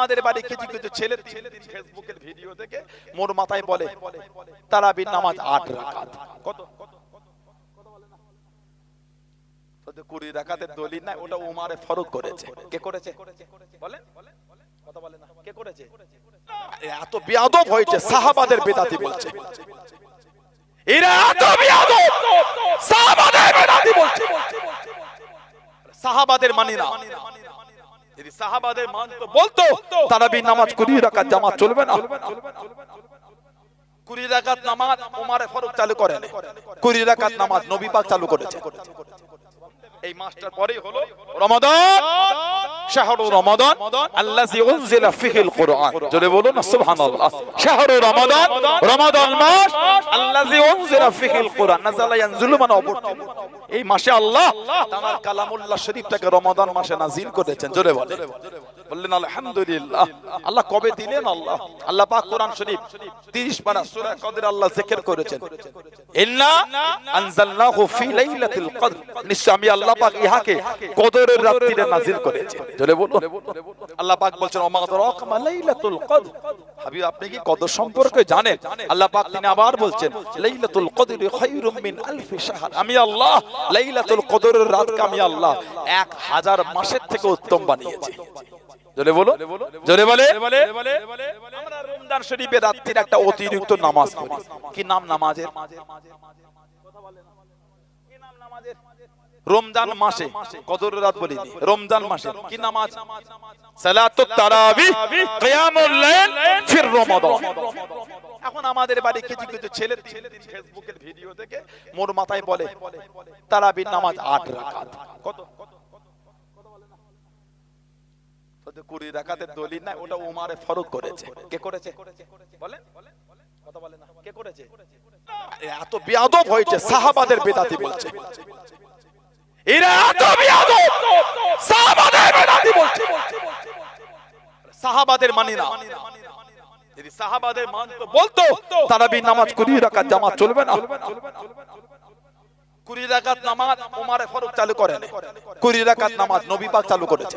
আমাদের বাড়ি কিছু কিছু ছেলে ফেসবুকের ভিডিও দেখে মোর মাথায় বলে তারাবির নামাজ আট রাকাত। কত? কুড়ি রাকাতের দলিল নাই, ওটা উমারে ফরক করেছে। কে করেছে? বলেন কথা বলে কে করেছে? এত বিয়াদব হয়েছে, সাহাবাদের বেদাতি বলছে। এরা এত বিয়াদব, সাহাবাদের বেদাতি বলছে। সাহাবাদের মানি না। যদি সাহাবাদের মানতো, বলতো, তারাবি নামাজ কুড়ি রাকাত জামাত চলবে না। কুড়ি রাকাত নামাজ ওমারে ফরক চালু করেন। কুড়ি রাকাত নামাজ নবী পাক চালু করেছে। এই মাসটার পরেই হলো রমাদান। শাহরু রমাদান। আল্লাযী উনজিলা ফিহিল কুরআন। জোরে বলুন সুবহানাল্লাহ। শাহরু রমাদান। রমাদান মাস। আল্লাযী উনজিলা ফিহিল কুরআন। নাযালা ইয়ানজুলু মানে অবতীর্ণ এই মাসে আল্লাহ তাআলা কালামুল্লাহ শরীফটাকে রমাদান মাসে নাযিল করেছেন। জোরে বলেন। বললেন, আলহামদুলিল্লাহ। আল্লাহ কবে দিলেন আল্লাহ? আল্লাহ পাক কোরআন শরীফ 30 পারা সূরা কদর আল্লাহ জিকির করেছেন। ইন্না আনজালনাহু ফি লাইলাতিল কদর। নিশ্চয় আমি আল্লাহ পাক ইহাকে কদরের রাত্রিতে নাজিল করেছি। জোরে বলুন। আল্লাহ পাক বলছেন, ওমা আদরাকা লাইলাতুল কদর। হাবিব, আপনি কি কদর সম্পর্কে জানেন? আল্লাহ পাক তিনি আবার বলছেন, লাইলাতুল কদরি খায়রুম মিন আলফি শাহর। আমি আল্লাহ লাইলাতুল কদরের রাতকে আমি আল্লাহ 1000 মাসের থেকে উত্তম বানিয়েছি। জোরে বলো জোরে বলে। আমরা রমজান শরীফের রাত্রির একটা অতিরিক্ত নামাজ পড়ি। কি নাম নামাজের? রমজান মাসে রাত বলি রমজান মাসে কি নামাজ? তারাবি, কিয়ামুল লাইল রমাদান। এখন আমাদের বাড়ি কিছু কিছু ছেলে ফেসবুকের ভিডিও মোর মাথায় বলে, তারাবির নামাজ আট রাকাত। কত? কুড়ি দলিল নাই, ওটা উমারে ফরক করেছে। কে করেছে? বলেন। কথা বলে না। কে করেছে? এত বিয়াদব হয়েছে, সাহাবাদের বেদাতি বলছে। এরা এত বিয়াদব, সাহাবাদের বেদাতি বলছে। সাহাবাদের মানি না। যদি সাহাবাদের মানতো, বলতো নামাজ কুড়ি রাকাত জামাত চলবে না। কুড়ি রাকাত নামাজ ওমারে ফরক চালু করেন। কুড়ি রাকাত নামাজ নবী পাক চালু করেছে।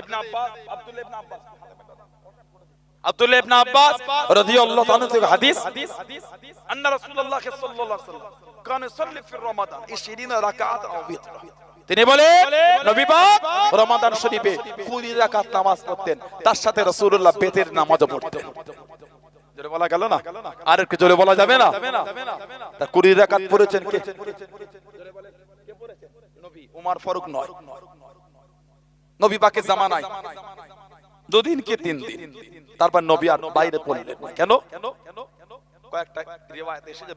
ইবনে আব্বাস আব্দুল্লাহ ইবনে আব্বাস। আব্দুল্লাহ ইবনে আব্বাস রাদিয়াল্লাহু তাআলা থেকে হাদিস আন্না রাসূলুল্লাহ সাল্লাল্লাহু আলাইহি ওয়াসাল্লাম কান ইসাল্লি ফি রমাদান 20 রাকাত আও বিতরা। তিনি বলে নবী পাক রমাদান শরীফে 20 রাকাত নামাজ পড়তেন তার সাথে রাসূলুল্লাহ বেতের নামাজও পড়তেন। জোরে বলা গেল না? আর একটু জোরে বলা যাবে না? তা 20 রাকাত পড়েছেন কে? জোরে বলেন কে পড়েছেন নবী ফারুক নয়। নবী জামা জামানায়। দুদিন কি তিন দিন? তারপর নবী আর বাইরে পড়লেন। কেন? কয়েকটা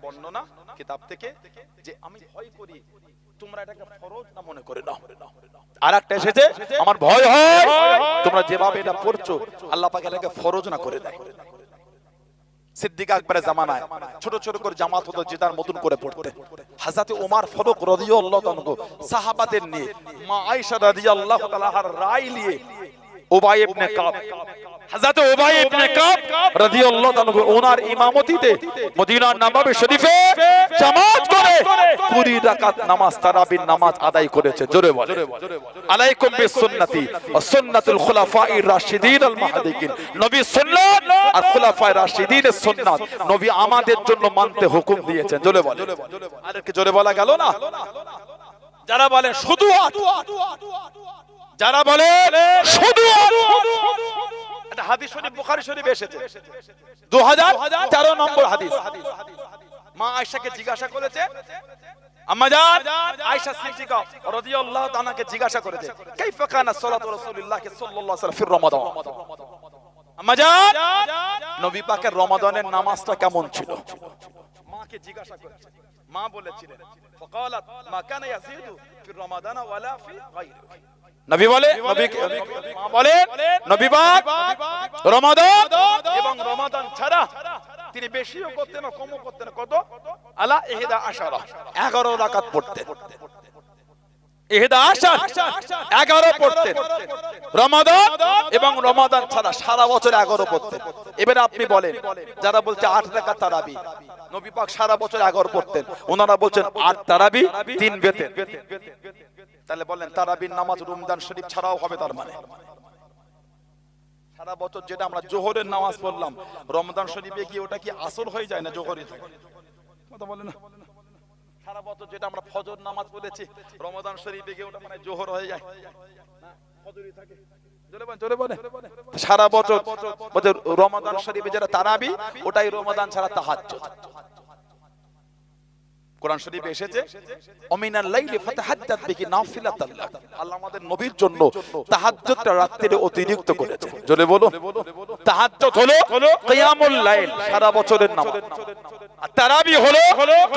বর্ণনা, কিতাব থেকে, যে আমি ভয় করি, তোমরা এটাকে এসেছে, আমার ভয় হয়, তোমরা যেভাবে এটা পড়ছো আল্লাহ পাক এটাকে ফরজ না করে দেয়। সিদ্দিক আকবরের জামানায় ছোট ছোট করে জামাত হতো জেদার মতন করে পড়তে। হাজাতে ওমার ফারুক রাদিয়াল্লাহু সাহাবাদের নিয়ে, মা আয়েশা রাদিয়াল্লাহু তাআলার রায় নিয়ে উবাই ইবনে কাব। হযরত উবাই ইবনে কাব রাদিয়াল্লাহু তাআলা ওনার ইমামতিতে মদিনার নববী শরীফে জামাত করে 20 রাকাত নামাজ, তারাবির নামাজ আদায় করেছে। জোরে বলে আলাইকুম ওয়া সুন্নাতুল খুলাফায়ে রাশিদিন আল নবী সুন্নাত আর খুলাফায়ে রাশিদিনের সুন্নাত। নবী আমাদের জন্য মানতে হুকুম দিয়েছেন। জোরে বলে আর কি জোরে বলা গেল না? যারা বলেন, শুধু যারা বলে শুধু এটা হাদিস শরীফ বুখারী শরীফ এসেছে। 2013 নম্বর হাদিস। মা আয়েশাকে জিজ্ঞাসা করেছে আয়েশা সিদ্দিকা রাদিয়াল্লাহু তাআলাকে জিজ্ঞাসা করেছে কাইফা কানা সালাতু রাসূলিল্লাহ সাল্লাল্লাহু আলাইহি ওয়াসাল্লাম ফির রমাদান? নবী পাকের রমাদানের নামাজটা কেমন ছিল? মাকে জিজ্ঞাসা করেছে। মা বলেছিলেন ফাকালাত মা কানা ইয়াজিদু ফির রমাদান ওয়ালা ফি গায়রিহি। নবী বলে নবী বলে রমাদান। এবং রমাদান ছাড়া তিনি বেশিও করতেন না কমও করতেন না। কত? আলা আশারা 11 রাকাত পড়তেন। ইহদা আশার 11 পড়তেন। রমাদান এবং রমাদান ছাড়া সারা বছর 11 পড়তেন। এবারে আপনি বলেন যারা বলছে আট রাকাত তারাবি নবী পাক সারা বছর 11 পড়তেন। ওনারা বলছেন আট তারাবি 3 বেতেন। তাহলে বললেন তারাবির নামাজ রমজান শরীফ ছাড়াও হবে তার মানে। সারা বছর যেটা আমরা জোহরের নামাজ পড়লাম, রমজান শরীফে গিয়ে ওটা কি আসর হয়ে যায় না জোহরই থাকে কথা বলে না? সারা বছর যেটা আমরা ফজর নামাজ পড়েছি, রমজান শরীফে গিয়ে ওটা মানে জোহর হয়ে যায়? ফজরই থাকে। সারা বছর রমাদান শরীফে যেটা তারাবি, ওটাই রমাদান ছাড়া তাহাজ্জুদ। কোরআন শরীফে এসেছে, অমিনাল লাইলি ফাতাহাজ্জাত বিহি নাফিলাতাল লাক। আল্লাহ আমাদের নবীর জন্য তাহাজ্জুদটা রাত্রিরে অতিরিক্ত করেছে জোরে বলো তাহাজ্জুদ হলো কিয়ামুল লাইল, সারা বছরের নামাজ। আর তারাবি হলো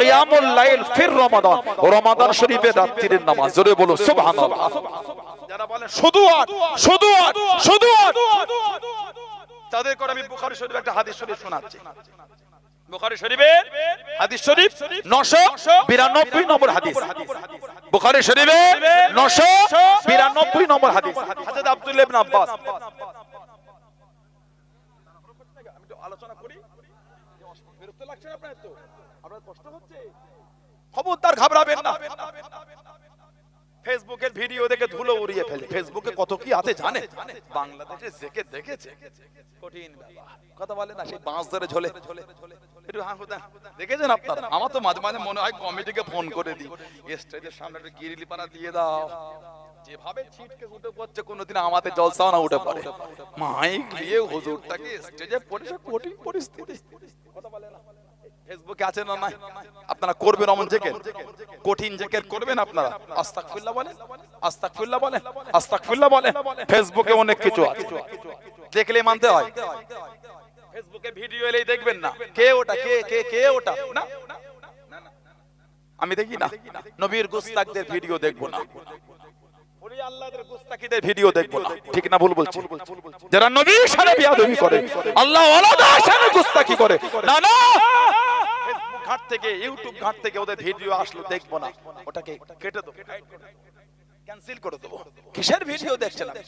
কিয়ামুল লাইল ফির রমাদান রমাদান শরীফের রাত্রির নামাজ। জোরে বলো সুবহানাল্লাহ। যারা বলেন শুধু আট শুধু আট শুধু আট তাদের করে আমি বুখারী শরীফ একটা হাদিস শরীফ শোনাচ্ছি। বুখারী শরীফের হাদিস শরীফ 992 নম্বর হাদিস। বুখারী শরীফের 992 নম্বর হাদিস। হযরত আব্দুল্লাহ ইবনে আব্বাস। আমি আলোচনা করি। বিরক্ত লাগছে আপনার তো। আপনার কষ্ট হচ্ছে। খবরদার ঘাবড়াবেন না। ফেসবুকের ভিডিও দেখে ধুলো উড়িয়ে ফেলে। ফেসবুকে কত কি আছে জানে? বাংলাদেশে জেকে দেখেছে। কঠিন কথা বলে না, সেই বাঁশ ধরে ঝোলে। একটু দেখেছেন আপনারা? আমার তো মাঝে মাঝে মনে হয় কমিটিকে ফোন করে দিই। স্টেজের সামনে একটা গিরিলি পাড়া দিয়ে দাও। যেভাবে ছিটকে উঠে পড়ছে, কোনোদিন আমাদের জলসাও না উঠে পড়ে। মাইক দিয়ে হুজুরটাকে স্টেজে পড়ে সে কঠিন পরিস্থিতি। কথা বলে না। ফেসবুকে আপনারা করবেন অমন জেকের কঠিন জেকের করবেন আপনারা? বলেন। বলেন। বলেন। ফেসবুকে অনেক কিছু দেখলে মানতে হয়। ফেসবুকে ভিডিও এলেই দেখবেন না। কে ওটা। আমি দেখি না। নবীর গুস্তাকদের ভিডিও দেখব না। ভিডিও ঠিক না যারা নবীর সাথে বিয়াদবি করে, আল্লাহ গুস্তাকি করে। না না। ঘাট থেকে ইউটিউব ঘাট থেকে ওদের ভিডিও আসলো, দেখব না। ওটাকে কেটে দেবো। ক্যান্সেল করে দেবো। কিসের ভিডিও দেখছেন আপনি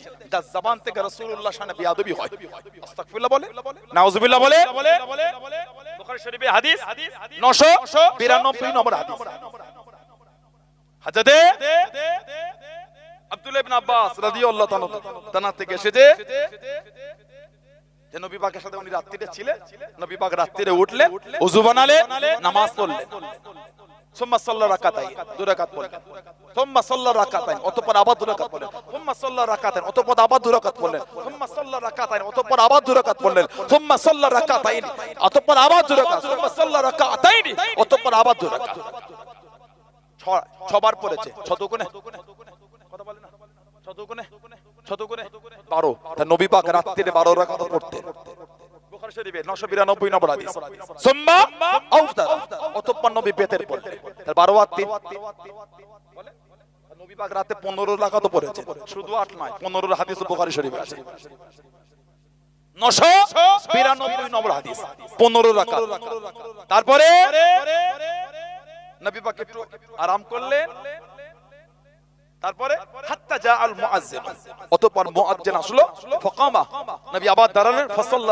জবান থেকে রাসূলুল্লাহ সামনে বিয়াদবি আস্তাগফিরুল্লাহ বলে। নাউজুবিল্লাহ বলে। বুখারী শরীফে হাদিস 992 নম্বর হাদিস। হাজতে আব্দুল্লাহ ইবনে আব্বাস থেকে এসেছে। যে নবী পাকের সাথে উনি রাত্রিতে ছিলেন, নবী পাক রাত্রিতে উঠলেন ওযু বানালেন, নামাজ পড়লেন। সুম্মা সাল্লা রাকাতাই দুই রাকাত পড়লেন। সুম্মা সাল্লা রাকাতাই অতঃপর আবার দুই রাকাত পড়লেন। সুম্মা সাল্লা রাকাতাই অতঃপর আবার দুই রাকাত পড়লেন। সুম্মা সাল্লা রাকাতাই অতঃপর আবার দুই রাকাত পড়লেন। সুম্মা সাল্লা রাকাতাই অতঃপর আবার দুই রাকাত। সুম্মা সাল্লা রাকাতাই অতঃপর আবার দুই রাকাত। ছবার পড়েছে। ছতগুণে কথা বলে না? ছতগুণে ছতগুণে বারো তা নবী পাক রাত্রিরে বারো রাকাত পড়তেন। বুখারী শরীফে 992 নম্বর হাদিস। সুম্মা আউফতার অতঃপর নবী বেতের পড়লেন তার 12 আর 3 বলে? নবী পাক রাতে 15 রাকাত পড়েছে। শুধু 8 নয় 15 হাদিস বুখারী শরীফে আছে। 992 নম্বর হাদিস। 15 রাকাত। তারপরে নবী পাক একটু আরাম করলেন। তারপরে হাত্তা জা আল অতঃপর আসলো নবী দাঁড়ালেন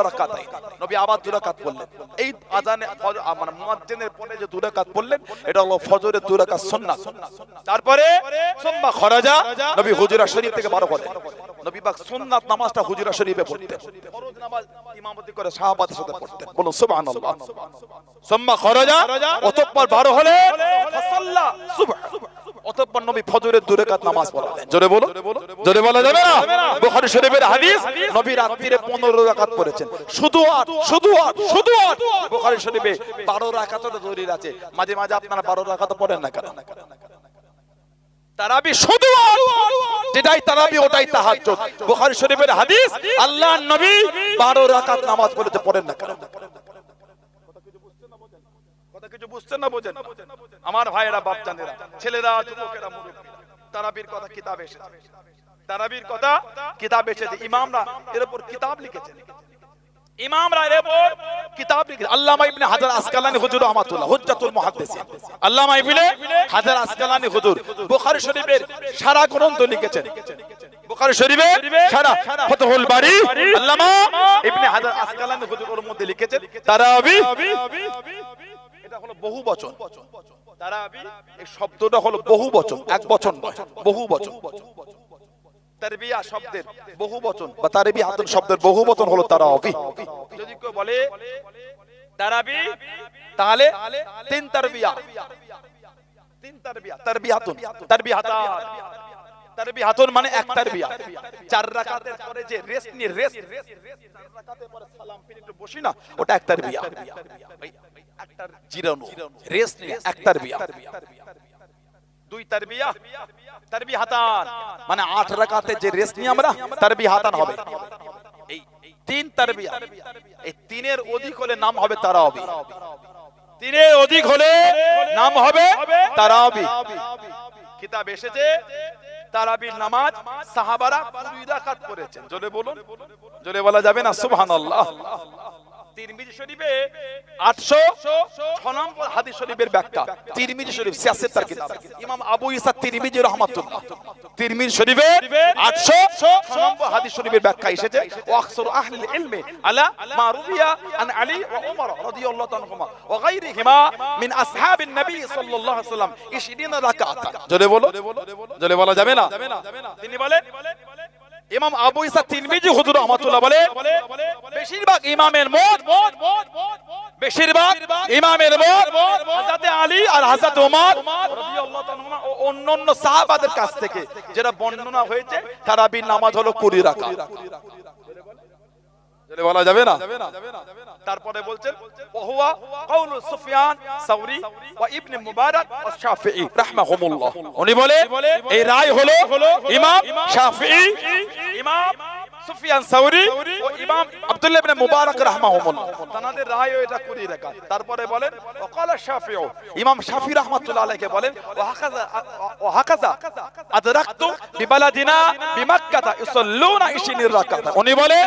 রাকাতাই নবী এই মানে পরে যে এটা হলো ফজরের সুন্নাত। তারপরে সুম্মা খরাজা নবী শরীফ থেকে বার নবী সুন্নাত নামাজটা শরীফে পড়তেন। ফরজ নামাজ ইমামতি করে সাহাবাদের সাথে পড়তেন। বলুন সুবহানাল্লাহ। সুম্মা খরাজা, অতঃপর বার হলে ফাসাল্লা সুবহ। অতঃপর নবী ফজরের দুই রাকাত নামাজ পড়ালেন জোরে বলো জোরে বলা যাবে না। বুখারী শরীফের হাদিস নবী রাত্রিরে 15 রাকাত পড়েছেন। শুধু শুধু শুধু বুখারী শরীফে 12 রাকাতের দলিল আছে। মাঝে মাঝে আপনারা 12 রাকাত পড়েন না কেন? তারাবি শুধু যেটাই তারাবি ওটাই তাহাজ্জুদ। বুখারী শরীফের হাদিস আল্লাহর নবী 12 রাকাত নামাজ পড়তে পড়েন না কেন? কিছু বুঝছেন না বোঝেন আমার ভাইয়েরা, বাপজানেরা, ছেলেরা, যুবকেরা, মুরব্বীরা, তারাবির কথা কিতাবে এসেছে। তারাবির কথা কিতাব এসেছে। ইমামরা এর উপর কিতাব লিখেছেন। হলো বহু বচন তারাবি এই শব্দটা হলো বহু বচন এক বচন নয় বহু বচন তারবিয়া শব্দের। বহু বচন বা তারবিয়াতুন শব্দের বহু বচন হলো তারাবি। যদি কেউ বলে তারাবি তাহলে তিন তারবিয়া। তিন তারবিয়া তারবিয়াতুন তারবিয়াতান। তারবিয়াতুন মানে এক তারবিয়া চার রাকাতের পরে যে রেস্ট নিয়ে রেস্ট চার রাকাতের পরে সালাম ফিরে একটু বসি না ওটা এক তারবিয়া একটার জিরানো রেস্ট নিয়ে এক তারবিয়া দুই তারবিয়া তারবিহাতান মানে আট রাকাতে যে রেস্ট নিয়ে আমরা তারবিহাতান হবে। এই তিন তারবিয়া এই তিনের অধিক হলে নাম হবে তারাবি। তিনের অধিক হলে নাম হবে তারাবি। কিতাব এসেছে তারাবির নামাজ সাহাবারা কুড়ি রাকাত করেছেন। জোরে বলুন। জোরে বলা যাবে না? সুবহানাল্লাহ। তিরমিজি শরীফে 806 নম্বর হাদিস শরীফের ব্যাখ্যা। তিরমিজি শরীফ সিয়াসত তার কিতাব। ইমাম আবু ইসা তিরমিজি রাহমাতুল্লাহ। তিরমিজি শরীফে 806 নম্বর হাদিস শরীফের ব্যাখ্যা এসেছে। ওয়াকসুর আহলি ইলমি আলা মা রুবিয়া আন আলী ওয়া উমর রাদিয়াল্লাহু তাআলা ওয়া গায়রিহিমা মিন আসহাবিন নবী সাল্লাল্লাহু আলাইহি ওয়াসাল্লাম 20 রাকাত জোরে বলো। জোরে বলা। যাবে না। তিনি বলেন ইমাম আবু ইসা তিনমিজি হুজুর রহমাতুল্লাহ বলে, বেশিরভাগ ইমামের মত বেশিরভাগ ইমামের মত হযরত আলী আর হযরত ওমর রাদিয়াল্লাহু তাআলা ও অন্যান্য সাহাবাদের কাছ থেকে, যেটা বর্ণনা হয়েছে, তারাবির নামাজ হলো 20 রাকাত। জোরে বলা যাবে না। তারপরে বলছেন ওহুয়া কাউলু সুফিয়ান সাউরি ওয়া ইবনে মুবারক ওয়া শাফিঈ রাহমাহুমুল্লাহ। উনি বলে এই রায় হলো ইমাম শাফিঈ। ইমাম সুফিয়ান সাউরি ও ইমাম আব্দুল্লাহ ইবনে মুবারক রাহমাহুমুল্লাহ তানাদের রায় এটা কুড়ি রাকাত তারপরে বলেন ওয়াকালা শাফিঈ ইমাম শাফি রাহমাতুল্লাহ আলাইহি বলেন ওয়া হাকাযা আদরাকতু বিবালাদিনা বিমাক্কাতা ইউসাল্লুনা 20 রাকাত। উনি বলে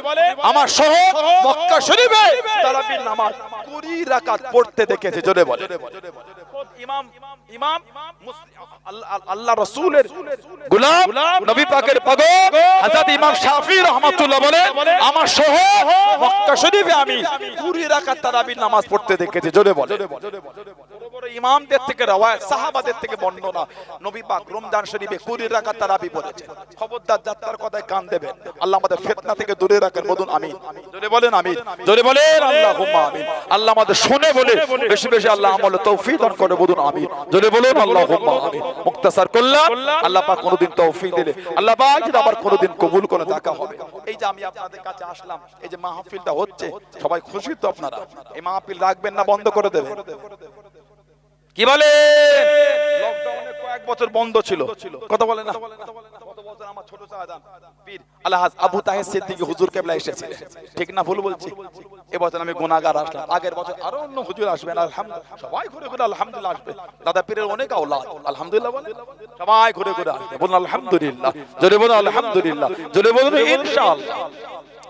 আমার শহর মক্কা শরীফে তারাবির নামাজ 20 রাকাত পড়তে দেখেছে। জোরে বলে ইমাম ইমাম আল্লাহ- আল্লাহ রাসূলের গোলাম নবী পাকের পাগল হযরত ইমাম শাফি রাহমাতুল্লাহ বলে আমার সহ মক্কা শরীফে আমি কুড়ি রাখার তারাবির নামাজ পড়তে দেখেছি। জোরে বলে। ইমামদের থেকে রওয়ায়াত সাহাবাদের থেকে বর্ণনা। নবী পাক রমজান শরীফে 20 রাকাত তারাবি পড়েছেন খবরদার যাত্রার কথায় কান দেবেন। আল্লাহ আমাদের ফিতনা থেকে দূরে রাখেন বলুন আমিন। জোরে বলেন আমিন। জোরে বলেন। আল্লাহুম্মা আমিন। আল্লাহ আমাদের শুনে বলে বেশি বেশি আল্লাহ আমলে তৌফিক দান করে বলুন আমিন। জোরে বলুন আল্লাহুম্মা আমিন। মুক্তাসার করলাম। আল্লাহ পাক কোনোদিন তৌফিক দিলে। আল্লাহ পাক যদি আবার কোনোদিন কবুল করে দেখা হবে। এই যে আমি আপনাদের কাছে আসলাম এই যে মাহফিলটা হচ্ছে সবাই খুশি তো আপনারা? এই মাহফিল রাখবেন না বন্ধ করে দেবেন। কি বলে? লকডাউনে কয়েক বছর বন্ধ ছিল। কথা বলে না। গত বছর আমার ছোট শাহজাহান পীর আলহাজ আবু তাহের সিদ্দিকী হুজুর কেবলা এসেছিলেন ঠিক না ভুল বলছি? এবছর আমি গুনাহগার আসলাম। আগের বছর আরও অন্য হুজুর আসবেন আলহামদুলিল্লাহ। সবাই ঘুরে ঘুরে আলহামদুলিল্লাহ আসবে। দাদা পীরের অনেক আওলাদ। আলহামদুলিল্লাহ বলে। সবাই ঘুরে ঘুরে আসবে। বলুন আলহামদুলিল্লাহ। জোরে বলুন আলহামদুলিল্লাহ। জোরে বলুন ইনশাআল্লাহ।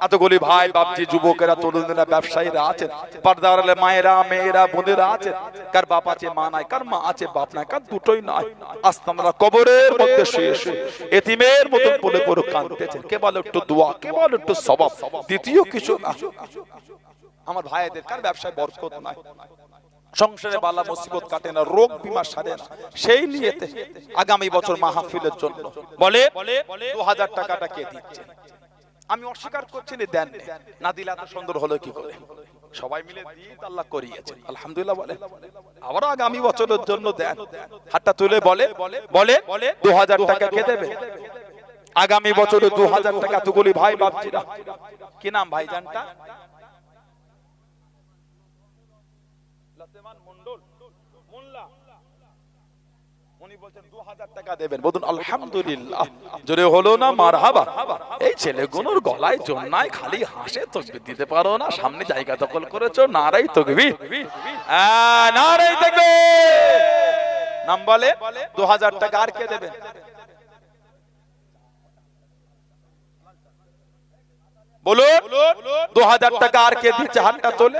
এতগুলি ভাই বাপজি, যুবকেরা তরুণেরা, ব্যবসায়ীরা আছেন, পর্দার মায়েরা, মেয়েরা, বোনেরা আছেন। কার বাপ আছে, মা নাই, কার মা আছে, বাপ নাই, কার দুটোই নাই। আমরা কবরের মধ্যে শুয়ে শুয়ে এতিমের মতন পড়ে পড়ে কাঁদতেছেন। কেবল একটু দোয়া কেবল একটু সবাব? দ্বিতীয় কিছু না। আমার ভাইদের, কার ব্যবসায় বরকত নাই। সংসারে বালা মুসিবত কাটে না, রোগ বিমা সারে না। সেই নিয়েতে আগামী বছর মাহফিলের জন্য। বলে, দু হাজার টাকাটা কে দিচ্ছে? আমি অস্বীকার করছি না, দেন না। দিলে এত সুন্দর হলো কি করে? সবাই মিলে আল্লাহ করিয়েছে। আলহামদুলিল্লাহ বলে। আবার আগামী বছরের জন্য দেন। হাতটা তুলে বলে বলে বলে দু হাজার টাকা কে দেবে? আগামী বছরে দু হাজার টাকা এতগুলি ভাই ভাবছি কি নাম ভাই উনি বলছেন 2000 টাকা দেবেন। বলুন আলহামদুলিল্লাহ। জোরে হলো না মারহাবা। এই ছেলেগুলোর গলায় জন্নায় খালি হাসে তকবীর দিতে পারো না সামনে জায়গা দখল করেছ নারাই তকবীর। নারাই তাকবীর। নাম বলে 2000 টাকা আর কে দেবে বলুন দু হাজার টাকা আর কে দিচ্ছে হাতটা তোলে?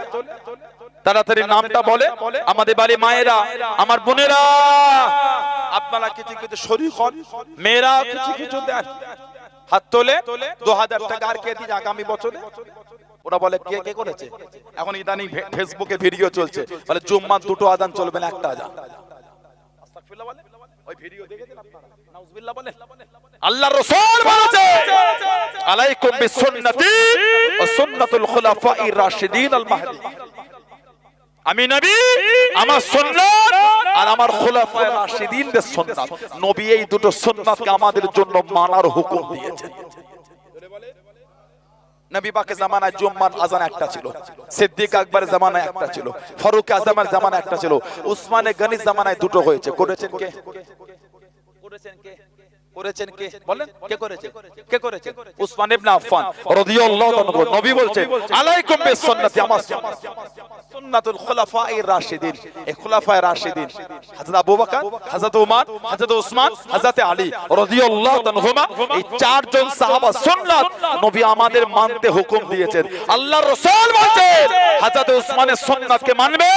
তাড়াতাড়ি নামটা বলে। আমাদের বাড়ি মায়েরা, আমার বোনেরা, আপনারা কিছু কিছু শরীর হন মেয়েরা কিছু কিছু দেন। হাত তোলে দু হাজার টাকা আর কে দিচ্ছে আগামী বছরে? ওরা বলে, কে কে করেছে? এখন ইদানিং ফেসবুকে ভিডিও চলছে। বলে, জুম্মার দুটো আদান চলবে না, একটা আদান বলে? ওই ভিডিও দেখেছেন আপনারা? নাউজুবিল্লাহ বলে? আল্লাহর রাসূল বলেছে, আলাইকুম বিসুন্নতি ওয়া সুন্নাতুল রাশিদিন আল মাহদি আমি নবী, আমার সুন্নাত আর আমার খুলাফায়ে রাশিদিনদের সুন্নাত নবী এই দুটো সুন্নাতকে আমাদের জন্য মানার হুকুম দিয়েছেন নবী পাকের জামানায় জুম্মার আজান একটা ছিল, সিদ্দিক আকবরের জামানায় একটা ছিল, ফারুক আজমের জামানায় একটা ছিল, উসমানে গনির জামানায় দুটো হয়েছে, করেছেন কে? করেছেন কে? করেছেন কে? বলেন কে? করেছে? কে করেছে? উসমান ইবনে আফফান। রাদিয়াল্লাহু তাআলা নবী বলছে আলাইকুম বিসুন্নতি আমার সুন্নাতুল খুলাফায়ে রাশিদিন। এই খুলাফায়ে রাশিদিন। হযরত আবু বকর হযরত উমর হযরত উসমান হযরত আলী রাদিয়াল্লাহু তাআলা এই চারজন সাহাবা সুন্নাত নবী আমাদের মানতে হুকুম দিয়েছেন। আল্লাহর রাসূল বলছেন হযরত উসমানের সুন্নাতকে মানবে।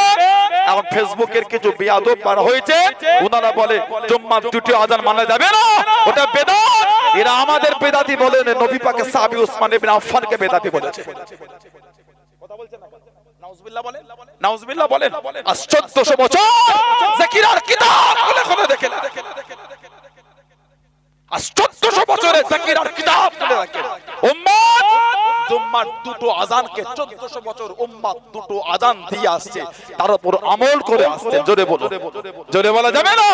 এখন ফেসবুকের কিছু বিয়াদব পার হয়েছে ওনারা বলে জুম্মার দুটি আজান মানা যাবে না? ওটা বেদাত। এরা আমাদের বেদাতি বলেন নবী পাকে সাহাবী উসমান ইবনে আফফানকে বেদাতি বলেছে। কথা বলছেন না নাউজুবিল্লাহ বলেন। আজ 1400 বছর জাকিরার কিতাব খুলে খুলে দেখে আজ 1400 বছরে জাকিরার কিতাব খুলে রাখে উম্মত জুম্মার দুটো আজানকে 1400 বছর উম্মত দুটো আজান দিয়ে আসছে। তার উপর আমল করে আসছে। জোরে বলো জোরে বলা যাবে না?